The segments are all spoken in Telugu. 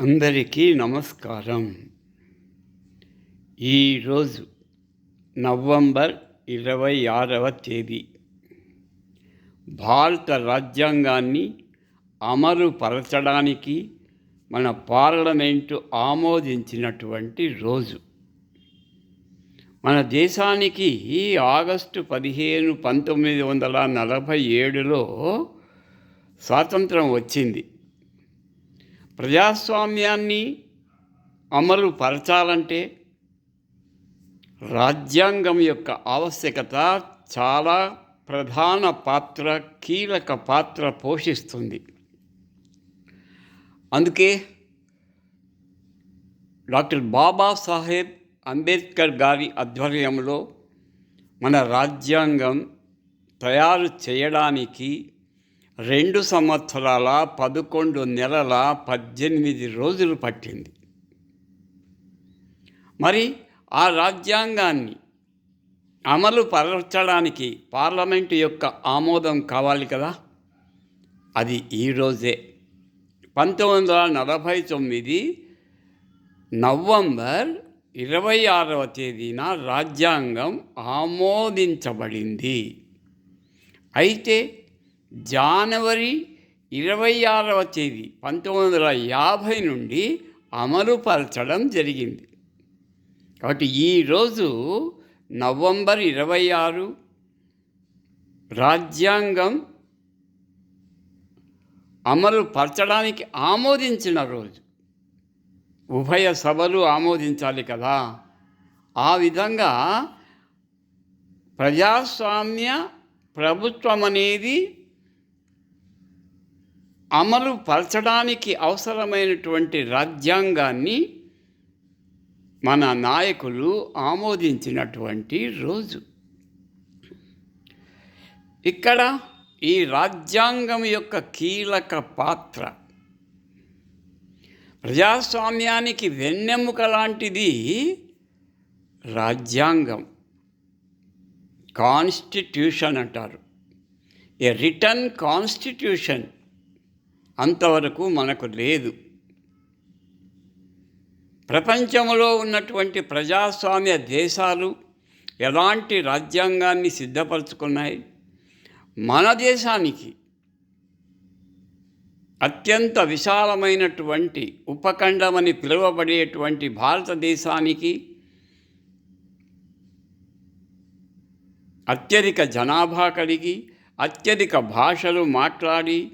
అందరికీ నమస్కారం. ఈరోజు నవంబర్ ఇరవై ఆరవ తేదీ. భారత రాజ్యాంగాన్ని అమలుపరచడానికి మన పార్లమెంటు ఆమోదించినటువంటి రోజు. మన దేశానికి ఆగస్టు పదిహేను పంతొమ్మిది వందల నలభై ఏడులో స్వాతంత్రం వచ్చింది. ప్రజాస్వామ్యాన్ని అమలు పరచాలంటే రాజ్యాంగం యొక్క ఆవశ్యకత చాలా ప్రధాన పాత్ర కీలక పాత్ర పోషిస్తుంది. అందుకే డాక్టర్ బాబాసాహెబ్ అంబేద్కర్ గారి ఆధ్వర్యంలో మన రాజ్యాంగం తయారు చేయడానికి రెండు సంవత్సరాల పదకొండు నెలల పద్దెనిమిది రోజులు పట్టింది. మరి ఆ రాజ్యాంగాన్ని అమలు పరచడానికి పార్లమెంటు యొక్క ఆమోదం కావాలి కదా? అది ఈరోజే పంతొమ్మిది వందల నలభై తొమ్మిది నవంబర్ ఇరవై ఆరవ తేదీన రాజ్యాంగం ఆమోదించబడింది. అయితే జనవరి ఇరవై ఆరవ తేదీ పంతొమ్మిది వందల యాభై నుండి అమలుపరచడం జరిగింది. కాబట్టి ఈరోజు నవంబర్ ఇరవై ఆరు రాజ్యాంగం అమలు పరచడానికి ఆమోదించిన రోజు. ఉభయ సభలు ఆమోదించాలి కదా. ఆ విధంగా ప్రజాస్వామ్య ప్రభుత్వం అనేది అమలు పరచడానికి అవసరమైనటువంటి రాజ్యాంగాన్ని మన నాయకులు ఆమోదించినటువంటి రోజు. ఇక్కడ ఈ రాజ్యాంగం యొక్క కీలక పాత్ర. ప్రజాస్వామ్యానికి వెన్నెముక లాంటిది రాజ్యాంగం. కాన్స్టిట్యూషన్ అంటారు. A written constitution. అంతవరకు మనకు లేదు. ప్రపంచంలో ఉన్నటువంటి ప్రజాస్వామ్య దేశాలు ఎలాంటి రాజ్యాంగాన్ని సిద్ధపరచుకున్నాయి? మన దేశానికి అత్యంత విశాలమైనటువంటి ఉపఖండమని పిలువబడేటువంటి భారతదేశానికి అత్యధిక జనాభా కలిగి అత్యధిక భాషలు మాట్లాడి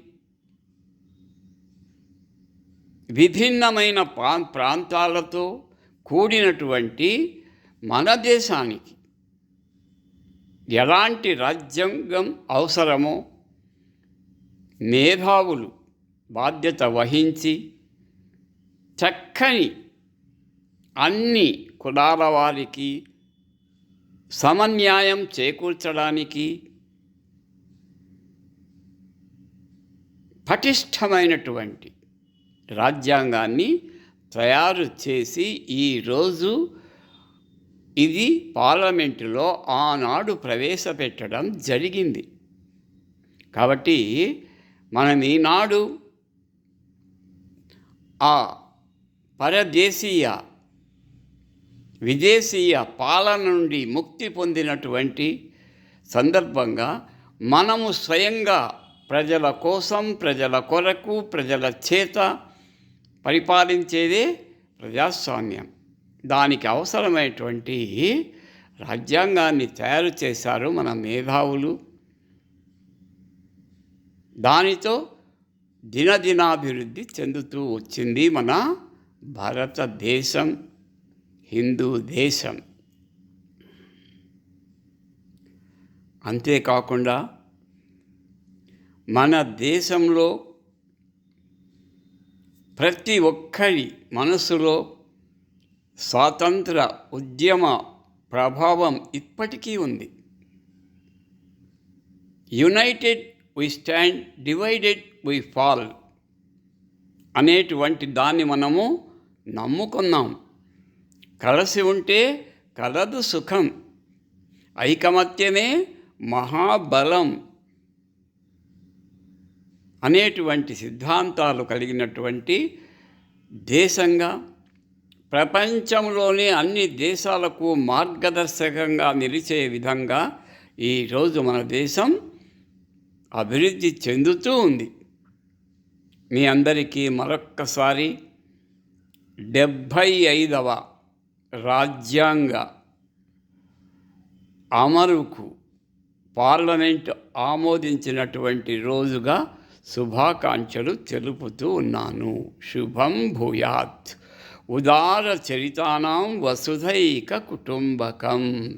విభిన్నమైన ప్రా ప్రాంతాలతో కూడినటువంటి మన దేశానికి ఎలాంటి రాజ్యాంగం అవసరమో మేధావులు బాధ్యత వహించి చక్కని అన్ని కులాల వారికి సమన్యాయం చేకూర్చడానికి పటిష్టమైనటువంటి రాజ్యాంగాన్ని తయారు చేసి ఈరోజు ఇది పార్లమెంటులో ఆనాడు ప్రవేశపెట్టడం జరిగింది. కాబట్టి మనం ఈనాడు ఆ పరదేశీయ విదేశీయ పాలన నుండి ముక్తి పొందినటువంటి సందర్భంగా మనము స్వయంగా ప్రజల కోసం ప్రజల కొరకు ప్రజల చేత పరిపాలించేదే ప్రజాస్వామ్యం. దానికి అవసరమైనటువంటి రాజ్యాంగాన్ని తయారు చేశారు మన మేధావులు. దానితో దినదినాభివృద్ధి చెందుతూ వచ్చింది మన భారతదేశం హిందూ దేశం. అంతేకాకుండా మన దేశంలో ప్రతి ఒక్కరి మనసులో స్వాతంత్ర ఉద్యమ ప్రభావం ఇప్పటికీ ఉంది. United we stand divided we fall అనేటువంటి దాన్ని మనము నమ్ముకున్నాం. కలిసి ఉంటే కలదు సుఖం ఐకమత్యమే మహాబలం. అనేటువంటి సిద్ధాంతాలు కలిగినటువంటి దేశంగా ప్రపంచంలోని అన్ని దేశాలకు మార్గదర్శకంగా నిలిచే విధంగా ఈరోజు మన దేశం అభివృద్ధి చెందుతూ ఉంది. మీ అందరికీ మరొక్కసారి డెబ్భై ఐదవ రాజ్యాంగ అమరుకు పార్లమెంట్ ఆమోదించినటువంటి రోజుగా శుభాకాంక్షలు తెలుపుతూ ఉన్నాను. శుభం భూయాత్. ఉదార చరితానాం వసుధైక కుటుంబకం.